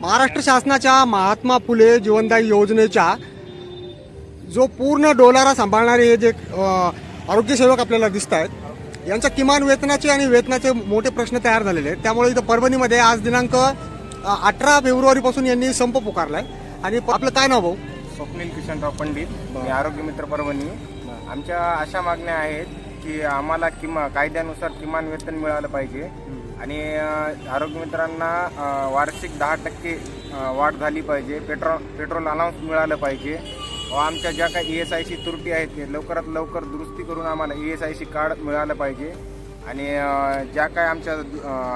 महाराष्ट्र शासनाच्या महात्मा फुले जीवनदायी योजनेच्या जो पूर्ण डोलारा सांभाळणारे हे जे आरोग्यसेवक आपल्याला दिसत आहेत यांच्या किमान वेतनाचे आणि वेतनाचे मोठे प्रश्न तयार झालेले आहेत. त्यामुळे इथं परभणीमध्ये आज दिनांक अठरा फेब्रुवारीपासून यांनी संप पुकारलाय. आणि आपलं काय नाव भाऊ? स्वप्नील किशनराव पंडित. मी आरोग्य मित्र परभणी. आमच्या अशा मागण्या आहेत की आम्हाला किमा कायद्यानुसार किमान वेतन मिळालं पाहिजे. आणि आरोग्य मित्रांना वार्षिक दहा टक्के वाढ झाली पाहिजे. पेट्रोल पेट्रोल अलाउन्स मिळालं पाहिजे. व आमच्या ज्या काही ई एस आय सी त्रुटी आहेत ते लवकरात लवकर दुरुस्ती करून आम्हाला E S I C card मिळालं पाहिजे. आणि ज्या काय आमच्या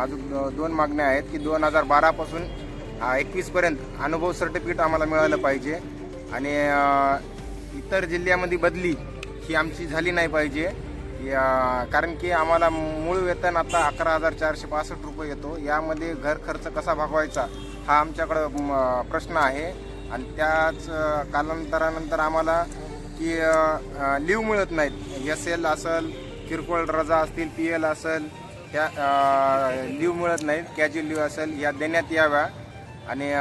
अजून दोन मागण्या आहेत की दोन हजार बारापासून एकवीसपर्यंत अनुभव सर्टिफिकेट आम्हाला मिळालं पाहिजे. आणि इतर जिल्ह्यामध्ये बदली ही आमची झाली नाही पाहिजे. या- कारण की आम्हाला मूळ वेतन आता अकरा हजार चारशे पासष्ट रुपये येतो. यामध्ये घर खर्च कसा भागवायचा हा आमच्याकडं प्रश्न आहे. आणि त्याच कालांतरानंतर आम्हाला की लिव्ह मिळत नाहीत. एस एल असेल किरकोळ रजा असतील पी एल असेल त्या लिव्ह मिळत नाहीत. कॅज्युअल लिव्ह असेल या देण्यात याव्या. आणि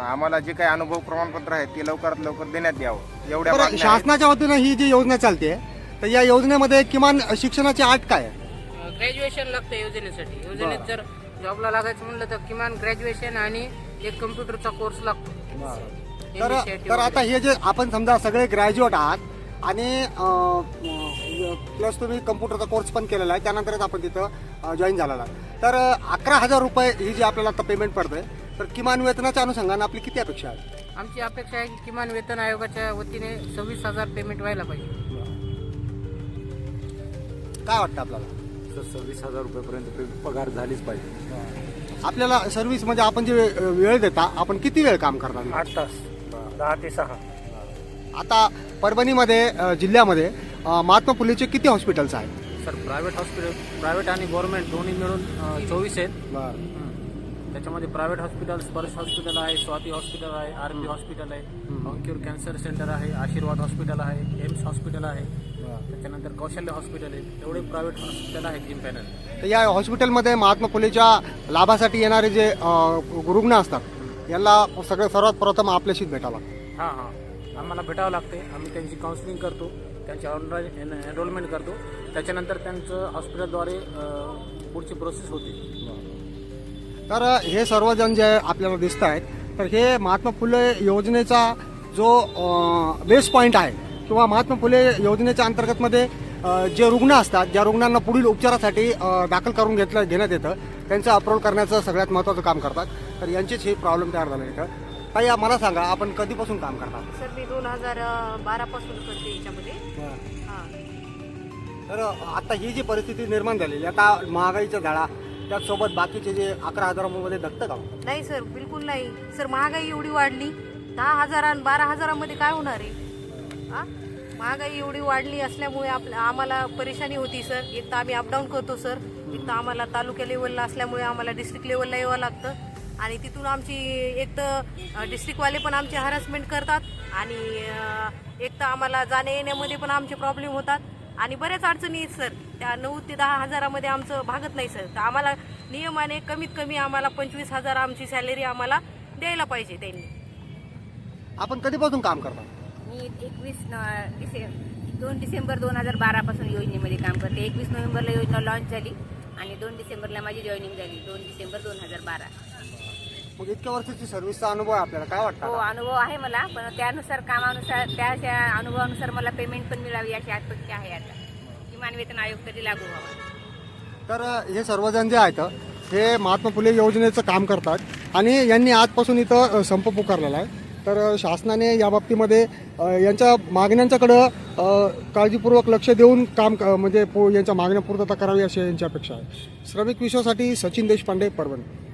आम्हाला जे काही अनुभव प्रमाणपत्र आहे ते लवकरात लवकर देण्यात यावं. एवढ्या. शासनाच्या वतीनं ही जी योजना चालते तर या योजनेमध्ये किमान शिक्षणाची आट काय आहे? ग्रॅज्युएशन लागतं योजनेसाठी. योजनेत जर जॉबला लागायचं म्हणलं तर किमान ग्रॅज्युएशन आणि एक कम्प्युटरचा कोर्स लागतो. तर तर आता हे जे आपण समजा सगळे ग्रॅज्युएट आहात आणि प्लस तुम्ही कम्प्युटरचा कोर्स पण केलेला आहे त्यानंतरच आपण तिथं जॉईन झालेला आहे तर अकरा हजार रुपये ही जी आपल्याला आता पेमेंट पडते तर किमान वेतनाच्या अनुषंगाने आपली किती अपेक्षा आहे? आमची अपेक्षा आहे की किमान वेतन आयोगाच्या वतीने सव्वीस हजार पेमेंट व्हायला पाहिजे. काय वाटतं आपल्याला? तर सव्वीस हजार रुपयेपर्यंत पे- पगार झालीच पाहिजे. आपल्याला सर्व्हिस म्हणजे आपण जे वे- वेळ देता आपण किती वेळ काम करणार आठ तास. दहा ते सहा. आता परभणीमध्ये अ, जिल्ह्यामध्ये अ, महात्मा फुलेचे किती हॉस्पिटल्स आहेत? सर प्रायव्हेट हॉस्पिटल प्रायव्हेट आणि गव्हर्नमेंट दोन्ही मिळून चोवीस आहेत. हं. त्याच्यामध्ये प्रायव्हेट हॉस्पिटल स्पर्श हॉस्पिटल आहे स्वाती हॉस्पिटल आहे आर बी हॉस्पिटल आहे ऑंक्युर कॅन्सर सेंटर आहे आशीर्वाद हॉस्पिटल आहे एम्स हॉस्पिटल आहे. त्याच्यानंतर कौशल्य हॉस्पिटल आहे. एवढे प्रायव्हेट हॉस्पिटल आहेत जिम पॅनल तर या हॉस्पिटलमध्ये महात्मा फुलेच्या लाभासाठी येणारे जे रुग्ण असतात यांना सगळं सर्वात प्रथम आपल्याशीच भेटावं. लागतं हां हां. आम्हाला भेटावं लागते. आम्ही त्यांची काउन्सिलिंग करतो. त्यांची ऑनलाईन एनरोलमेंट करतो. त्याच्यानंतर त्यांचं हॉस्पिटलद्वारे पुढची प्रोसेस होते. तर हे सर्वजण जे आपल्याला दिसत आहेत तर हे महात्मा फुले योजनेचा जो बेस पॉईंट आहे किंवा महात्मा फुले योजनेच्या अंतर्गतमध्ये जे रुग्ण असतात ज्या रुग्णांना पुढील उपचारासाठी दाखल करून घेतलं घेण्यात येतं त्यांचं अप्रोल करण्याचं सगळ्यात महत्त्वाचं काम करतात. तर यांचेच हे प्रॉब्लेम तयार झाले इथं. ताई मला सांगा आपण कधीपासून काम करतात? सर मी दोन हजार बारा पासून करते याच्यामध्ये. हा. तर आता ही जी परिस्थिती निर्माण झालेली आता महागाईच्या झाडा त्याचसोबत बाकीचे जे अकरा हजारामध्ये धकतं का? नाही सर बिलकुल नाही. सर महागाई एवढी वाढली. दहा हजार आणि बारा हजारामध्ये काय होणार आहे? हां महागाई एवढी वाढली असल्यामुळे आपल्या आम्हाला परेशानी होती सर. एक तर आम्ही अपडाऊन करतो सर. एक तर आम्हाला तालुक्या लेवलला असल्यामुळे आम्हाला डिस्ट्रिक्ट लेवलला यावं लागतं. आणि तिथून आमची एक तर डिस्ट्रिक्टवाले पण आमची हॅरसमेंट करतात. आणि एक तर आम्हाला जाण्या येण्यामध्ये पण आमचे प्रॉब्लेम होतात. आणि बऱ्याच अडचणी आहेत सर. त्या नऊ ते दहा हजारामध्ये आमचं भागत नाही सर. तर आम्हाला नियमाने कमीत कमी आम्हाला पंचवीस हजार आमची सॅलरी आम्हाला द्यायला पाहिजे त्यांनी. आपण कधीपासून काम करता मी एकवीस न- डिसे दोन डिसेंबर दोन हजार बारापासून योजनेमध्ये काम करते. एकवीस नोव्हेंबरला योजना लॉन्च झाली आणि दोन डिसेंबरला माझी जॉईनिंग झाली. दोन डिसेंबर दोन हजार बारा. मग इतक्या वर्षाची सर्व्हिसचा अनुभव आहे आपल्याला काय हो वाटतं अनुभव आहे मला पण त्यानुसार कामानुसार त्या अनुभवानुसार मला पेमेंट पण मिळावी अशी अपेक्षा आहे आता. किमान वेतन आयोग कधी लागू व्हावा. तर हे सर्वजण जे आहेत हे महात्मा फुले योजनेचं काम करतात आणि यांनी आजपासून इथं अ, संप पुकारलेला आहे. तर अ, शासनाने या बाबतीमध्ये अ, यांच्या मागण्यांच्याकडं अ, काळजीपूर्वक लक्ष देऊन काम क- म्हणजे पू- यांच्या मागण्या पूर्तता करावी अशी यांची अपेक्षा आहे. श्रमिक विश्वासाठी सचिन देशपांडे परभणी.